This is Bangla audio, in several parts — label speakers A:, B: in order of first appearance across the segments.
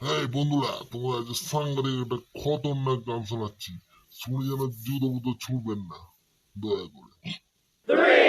A: হ্যাঁ বন্ধুরা তোমরা আজ সাংবাদিক একটা খতরনাক গান শোনাচ্ছি। শুনে যেন জুতো বুতো ছুটবেন না। দয়া করে। Three,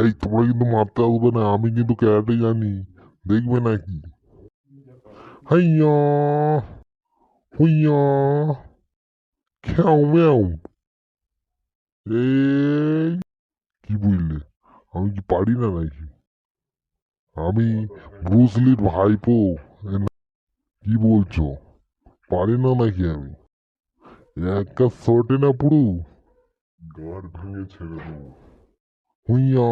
A: এই তোমরা কিন্তু মারতে আসবে না আমি কিন্তু ক্যারাটে জানি দেখবে নাকি হাইয়া হুইয়া খ্যাও ম্যাও এই কি বুঝলে আমি কি পারি না নাকি? আমি ব্রুসলির ভাইপো। কি বলছো? পারি না নাকি আমি? একটা শর্টে না পুরু?
B: গাড় ভেঙে ছেড়ে দেবো।
A: হুইয়া।